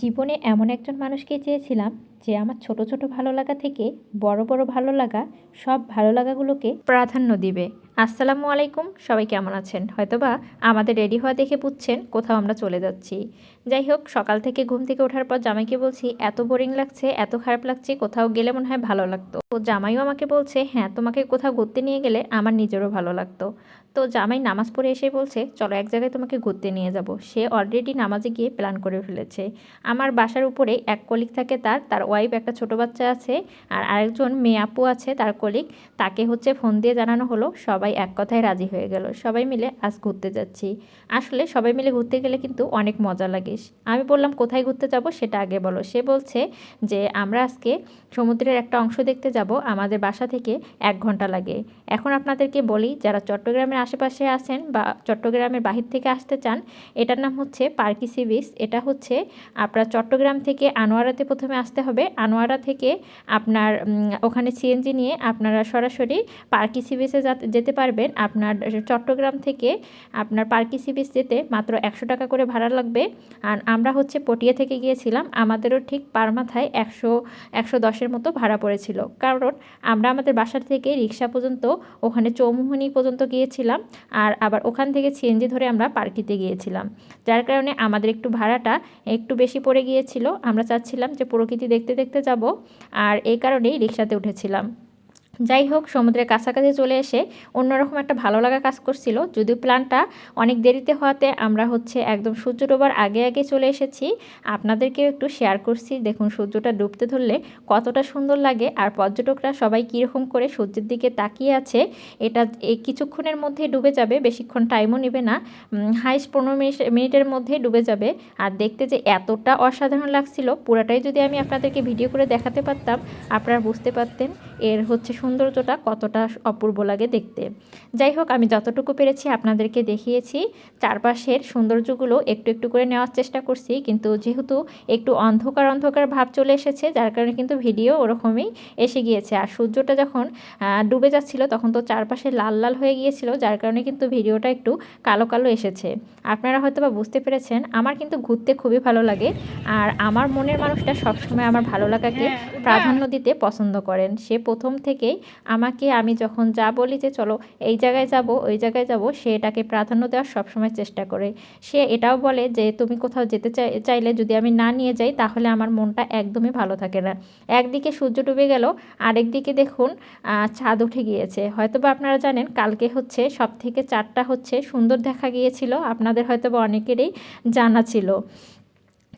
জীবনে এমন একজন মানুষকে চেয়েছিলাম যে আমার ছোট ছোট ভালো লাগা থেকে বড় বড় ভালো লাগা সব ভালো লাগাগুলোকে প্রাধান্য দিবে। আসসালামু আলাইকুম, সবাই কেমন আছেন? হয়তোবা আমাদের রেডি হওয়া দেখে বুঝছেন কোথাও আমরা চলে যাচ্ছি। যাই হোক, সকাল থেকে ঘুম থেকে ওঠার পর জামাইকে বলছি, এত বোরিং লাগছে, এত খারাপ লাগছে, কোথাও গেলে মনে হয় ভালো লাগতো। তো জামাইও আমাকে বলছে হ্যাঁ তোমাকে কোথাও ঘুরতে নিয়ে গেলে আমার নিজেরও ভালো লাগতো। তো জামাই নামাজ পড়ে এসে বলছে, চলো এক জায়গায় তোমাকে ঘুরতে নিয়ে যাব। সে অলরেডি নামাজে গিয়ে প্ল্যান করে ফেলেছে। আমার বাসার উপরে এক কলিক থাকে তার তার ওয়াইফ একটা ছোট বাচ্চা আছে আর আরেকজন মেয়ে আপু আছে তার কলিক তাকে হচ্ছে ফোন দিয়ে জানানো হলো, সবাই এক কথায় রাজি হয়ে গেল। সবাই মিলে আজ ঘুরতে যাচ্ছি। আসলে সবাই মিলে ঘুরতে গেলে কিন্তু অনেক মজা লাগে। আমি বললাম, কোথায় ঘুরতে যাব সেটা আগে বলো। সে বলছে যে, আমরা আজকে সমুদ্রের একটা অংশ দেখতে যাব। আমাদের বাসা থেকে এক ঘণ্টা লাগে। এখন আপনাদেরকে বলি, যারা চট্টগ্রামের আশেপাশে আছেন বা চট্টগ্রামের বাহির থেকে আসতে চান, এটার নাম হচ্ছে পার্কি সি বিচ এটা হচ্ছে আপনার চট্টগ্রাম থেকে আনোয়ারাতে প্রথমে আসতে হবে। আনোয়ারা থেকে আপনার ওখানে সিএনজি নিয়ে আপনারা সরাসরি পার্কি সি বিচে যেতে পারবেন। আপনার চট্টগ্রাম থেকে আপনার পার্কি সি বিচ যেতে মাত্র একশো টাকা করে ভাড়া লাগবে। আর আমরা হচ্ছে পটিয়া থেকে গিয়েছিলাম। আমাদেরও ঠিক পার মাথায় একশো একশো দশের মতো ভাড়া পড়েছিল। কারণ আমরা আমাদের বাসার থেকে রিক্সা পর্যন্ত, ওখানে চৌমুহনি পর্যন্ত গিয়েছিলাম। আর আবার ওখান থেকে সিএনজি ধরে আমরা পার্কিতে গিয়েছিলাম। যার কারণে আমাদের একটু ভাড়াটা একটু বেশি পড়ে গিয়েছিল। আমরা চাচ্ছিলাম যে প্রকৃতি দেখতে দেখতে যাব আর এই কারণেই রিক্সাতে উঠেছিলাম। যাই হোক, সমুদ্রের কাছাকাছি চলে এসে অন্যরকম একটা ভালো লাগা কাজ করছিল। যদিও প্ল্যানটা অনেক দেরিতে হওয়াতে আমরা হচ্ছে একদম সূর্য ডোবার আগে আগে চলে এসেছি। আপনাদেরকেও একটু শেয়ার করছি। দেখুন, সূর্যটা ডুবতে ধরলে কতটা সুন্দর লাগে আর পর্যটকরা সবাই কীরকম করে সূর্যের দিকে তাকিয়ে আছে, এটা এই কিছুক্ষণের মধ্যে ডুবে যাবে, বেশিক্ষণ টাইমও নেবে না। হাইস্ট পনেরো মিনিটের মধ্যে ডুবে যাবে। আর দেখতে যে এতটা অসাধারণ লাগছিল, পুরাটাই যদি আমি আপনাদেরকে ভিডিও করে দেখাতে পারতাম, আপনারা বুঝতে পারতেন এর হচ্ছে সৌন্দর্যটা কতটা অপূর্ব লাগে দেখতে। যাই হোক আমি যতটুকু পেরেছি আপনাদেরকে দেখিয়েছি। চারপাশের সৌন্দর্যগুলো একটু একটু করে নেওয়ার চেষ্টা করছি কিন্তু যেহেতু একটু অন্ধকার অন্ধকার ভাব চলে এসেছে যার কারণে কিন্তু ভিডিও ওরকমই এসে গিয়েছে। আর সূর্যটা যখন ডুবে যাচ্ছিল তখন তো চারপাশে লাল লাল হয়ে গিয়েছিল যার কারণে কিন্তু ভিডিওটা একটু কালো কালো এসেছে। আপনারা হয়তো বা বুঝতে পেরেছেন আমার কিন্তু ঘুরতে খুবই ভালো লাগে। আর আমার মনের মানুষটা সবসময় আমার ভালো লাগাকে হ্যাঁ, প্রাধান্য দিতে পছন্দ করেন। সে প্রথম থেকেই আমাকে আমি যখন যা বলি যে চলো এই জায়গায় যাব, ওই জায়গায় যাব, সে এটাকে প্রাধান্য দেওয়ার সবসময় চেষ্টা করে। সে এটাও বলে যে, তুমি কোথাও যেতে চাই, চাইলে যদি আমি না নিয়ে যাই, তাহলে আমার মনটা একদমই ভালো থাকে না। একদিকে সূর্য ডুবে গেল, আরেকদিকে দেখুন চাঁদ উঠে গিয়েছে। হয়তো বা আপনারা জানেন, কালকে হচ্ছে সব থেকে চারটা হচ্ছে সুন্দর দেখা গিয়েছিল। আপনাদের হয়তো বা অনেকেরই জানা ছিল।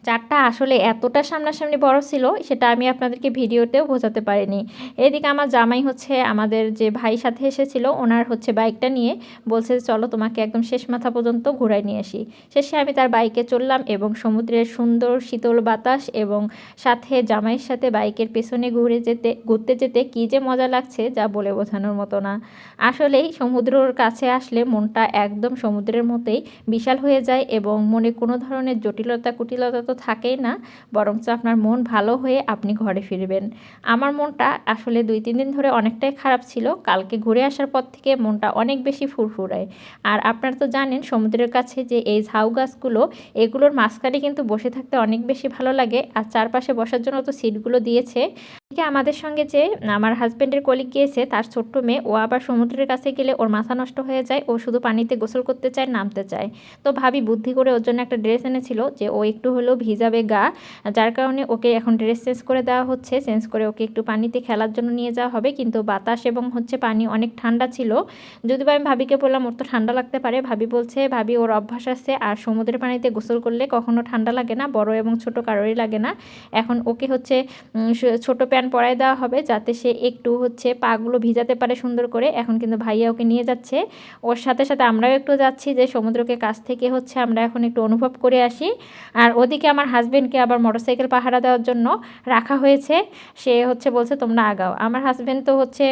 চারটা আসলে এতটা সামনাসামনি বড় ছিল, সেটা আমি আপনাদেরকে ভিডিওতেও বোঝাতে পারিনি। এদিকে আমার জামাই হচ্ছে আমাদের যে ভাই সাথে এসেছিল, ওনার হচ্ছে বাইকটা নিয়ে বলছে, চলো তোমাকে একদম শেষ মাথা পর্যন্ত ঘুরাই নিয়ে আসি। শেষে আমি তার বাইকে চললাম এবং সমুদ্রের সুন্দর শীতল বাতাস এবং সাথে জামাইয়ের সাথে বাইকের পেছনে ঘুরে যেতে, ঘুরতে যেতে কী যে মজা লাগছে, যা বলে বোঝানোর মতো না। আসলেই সমুদ্রর কাছে আসলে মনটা একদম সমুদ্রের মতোই বিশাল হয়ে যায় এবং মনে কোনো ধরনের জটিলতা কুটিলতা তো থাকেই না, বরঞ্চ আপনার মন ভালো হয়ে আপনি ঘরে ফিরবেন। আমার মনটা আসলে দুই, তিন দিন ধরে অনেকটাই খারাপ ছিল। কালকে ঘুরে আসার পর থেকে মনটা অনেক বেশি ফুরফুরায়। আর আপনারা তো জানেন, সমুদ্রের কাছে যে এই ঝাউ গাছগুলো, এগুলোর মাঝখানে কিন্তু বসে থাকতে অনেক বেশি ভালো লাগে। আর চারপাশে বসার জন্য তো সিটগুলো দিয়েছে। আমাদের সঙ্গে যে, আমার হাজব্যান্ডের কলিগ গিয়েছে, তার ছোট্ট মেয়ে, ও আবার সমুদ্রের কাছে গেলে ওর মাথা নষ্ট হয়ে যায়, ও শুধু পানিতে গোসল করতে চায়, নামতে চায়। তো ভাবি বুদ্ধি করে ওর জন্য একটা ড্রেস এনেছিল, যে ও একটু হলেও ভিজাবে গা, যার কারণে ওকে এখন ড্রেস চেঞ্জ করে দেওয়া হচ্ছে, চেঞ্জ করে ওকে একটু পানিতে খেলার জন্য নিয়ে যাওয়া হবে, কিন্তু বাতাস এবং হচ্ছে পানি অনেক ঠান্ডা ছিল। যদি আমি ভাবিকে বললাম, ওর তো ঠান্ডা লাগতে পারে। ভাবি বলছে, ভাবি, ওর অভ্যাস আছে, আর সমুদ্রের পানিতে গোসল করলে কখনো ঠান্ডা লাগে না, বড় এবং ছোট কারোরই লাগে না। এখন ওকে হচ্ছে ছোট প্যান্ট পরায় দেওয়া হবে যাতে সে একটু হচ্ছে পাগুলো ভিজাতে পারে সুন্দর করে। এখন কিন্তু ভাইয়া ওকে নিয়ে যাচ্ছে। ওর সাথে সাথে আমরাও একটু যাচ্ছি যে সমুদ্রকে কাছ থেকে হচ্ছে আমরা এখন একটু অনুভব করে আসি। আর ওদিকে আমার হাজব্যান্ডকে আবার মোটরসাইকেল পাহারা দেওয়ার জন্য রাখা হয়েছে। সে হচ্ছে বলছে, তোমরা আগাও। আমার হাজব্যান্ড তো হচ্ছে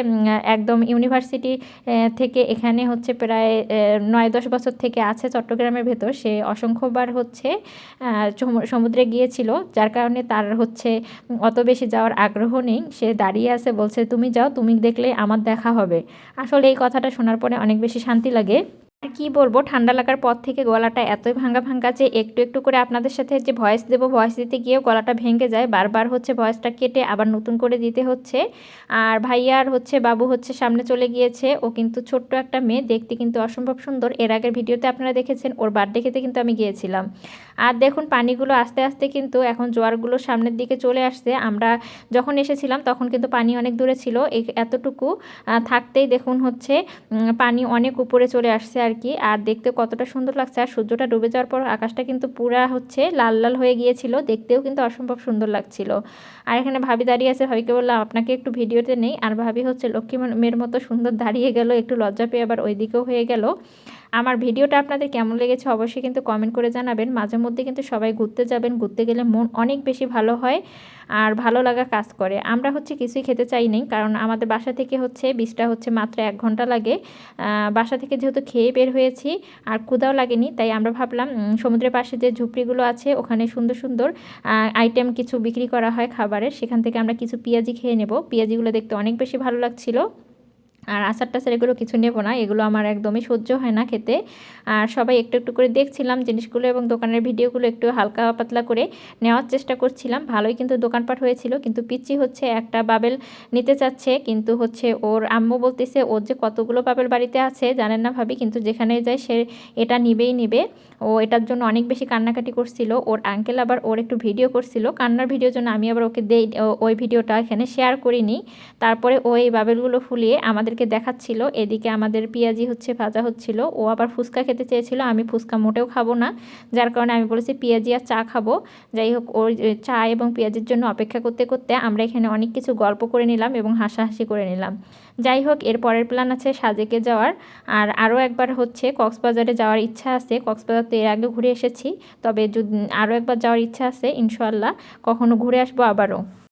একদম ইউনিভার্সিটি থেকে এখানে হচ্ছে প্রায় নয় দশ বছর থেকে আছে চট্টগ্রামের ভেতর। সে অসংখ্যবার হচ্ছে সমুদ্রে গিয়েছিল। যার কারণে তার হচ্ছে অত বেশি যাওয়ার আগ্রহ নেই, সে দাঁড়িয়ে আছে, বলছে, তুমি যাও, তুমি দেখলে আমার দেখা হবে। আসলে এই কথাটা শোনার পরে অনেক বেশি শান্তি লাগে। আর কি বলব, ঠান্ডা লাগার পর থেকে গলাটা এতই ভাঙ্গা ভাঙ্গা যে একটু একটু করে আপনাদের সাথে যে ভয়েস দেবো ভয়েস দিতে গিয়েও গলাটা ভেঙে যায়। বারবার হচ্ছে ভয়েসটা কেটে আবার নতুন করে দিতে হচ্ছে। আর ভাইয়ার হচ্ছে বাবু হচ্ছে সামনে চলে গিয়েছে। ও কিন্তু ছোট্ট একটা মেয়ে, দেখতে কিন্তু অসম্ভব সুন্দর। এর আগের ভিডিওতে আপনারা দেখেছেন, ওর বার্থডে খেতে কিন্তু আমি গিয়েছিলাম। আর দেখুন, পানিগুলো আস্তে আস্তে কিন্তু এখন জোয়ারগুলো সামনের দিকে চলে আসছে। আমরা যখন এসেছিলাম তখন কিন্তু পানি অনেক দূরে ছিল। এতটুকু থাকতেই দেখুন হচ্ছে পানি অনেক উপরে চলে আসছে আর কি আর দেখতে কতটা সুন্দর লাগছে। আর সূর্যটা ডুবে যাওয়ার পর আকাশটা কিন্তু পুরা হচ্ছে লাল লাল হয়ে গিয়েছিল। দেখতেও কিন্তু অসম্ভব সুন্দর লাগছিল। আর এখানে ভাবি দাঁড়িয়ে আছে। ভাবিকে বললাম, আপনাকে একটু ভিডিওতে নেই? আর ভাবি হচ্ছে, লক্ষ্মী মেয়ের মতো সুন্দর দাঁড়িয়ে গেল। একটু লজ্জা পেয়ে আবার ওইদিকেও হয়ে গেল। আমার ভিডিওটা আপনাদের কেমন লেগেছে অবশ্যই কিন্তু কমেন্ট করে জানাবেন। মাঝে মধ্যে কিন্তু সবাই ঘুরতে যাবেন, ঘুরতে গেলে মন অনেক বেশি ভালো হয় আর ভালো লাগা কাজ করে। আমরা হচ্ছে কিছুই খেতে চাই নেই, কারণ আমাদের বাসা থেকে হচ্ছে বীজটা হচ্ছে মাত্র এক ঘণ্টা লাগে। বাসা থেকে যেহেতু খেয়ে বের হয়েছি আর ক্ষুদাও লাগেনি, তাই আমরা ভাবলাম সমুদ্রের পাশে যে ঝুপড়িগুলো আছে ওখানে সুন্দর সুন্দর আইটেম কিছু বিক্রি করা হয় খাবারের। সেখান থেকে আমরা কিছু পেঁয়াজি খেয়ে নেব। পেঁয়াজিগুলো দেখতে অনেক বেশি ভালো লাগছিল। আর আচার টাচার এগুলো কিছু নেব না, এগুলো আমার একদমই সহ্য হয় না খেতে। আর সবাই একটু একটু করে দেখছিলাম জিনিসগুলো এবং দোকানের ভিডিওগুলো একটু হালকা পাতলা করে নেওয়ার চেষ্টা করছিলাম। ভালোই কিন্তু দোকানপাট হয়েছিল, কিন্তু পিচি হচ্ছে একটা বাবেল নিতে চাচ্ছে, কিন্তু হচ্ছে ওর আম্মু বলতেছে, ওর যে কতগুলো বাবেল বাড়িতে আছে, জানেন না ভাবি, কিন্তু যেখানে যায় সে এটা নিবেই নিবে। ও এটার জন্য অনেক বেশি কান্নাকাটি করছিল। ওর আঙ্কেল আবার ওর একটু ভিডিও করছিল। কান্নার ভিডিওর জন্য আমি আবার ওকে দেই ওই ভিডিওটা এখানে শেয়ার করিনি। তারপরে ওই বাবেলগুলো ফুলিয়ে আমাদেরকে দেখাচ্ছিল। এদিকে আমাদের পেঁয়াজি হচ্ছে, ভাজা হচ্ছিল। ও আবার ফুচকা খেতে চেয়েছিল। আমি ফুচকা মোটেও খাব না। যার কারণে আমি বলেছি, পেঁয়াজি আর চা খাব। যাই হোক, ওর চা এবং পেঁয়াজির জন্য অপেক্ষা করতে করতে আমরা এখানে অনেক কিছু গল্প করে নিলাম এবং হাসাহাসি করে নিলাম। যাই হোক, এর পরের প্ল্যান আছে সাজেকে যাওয়ার। আর আরও একবার হচ্ছে, কক্সবাজারে যাওয়ার ইচ্ছা আছে। কক্সবাজার তো এর আগে ঘুরে এসেছি। তবে আরও একবার যাওয়ার ইচ্ছা আছে ইনশাল্লাহ কখনো ঘুরে আসব আবারও।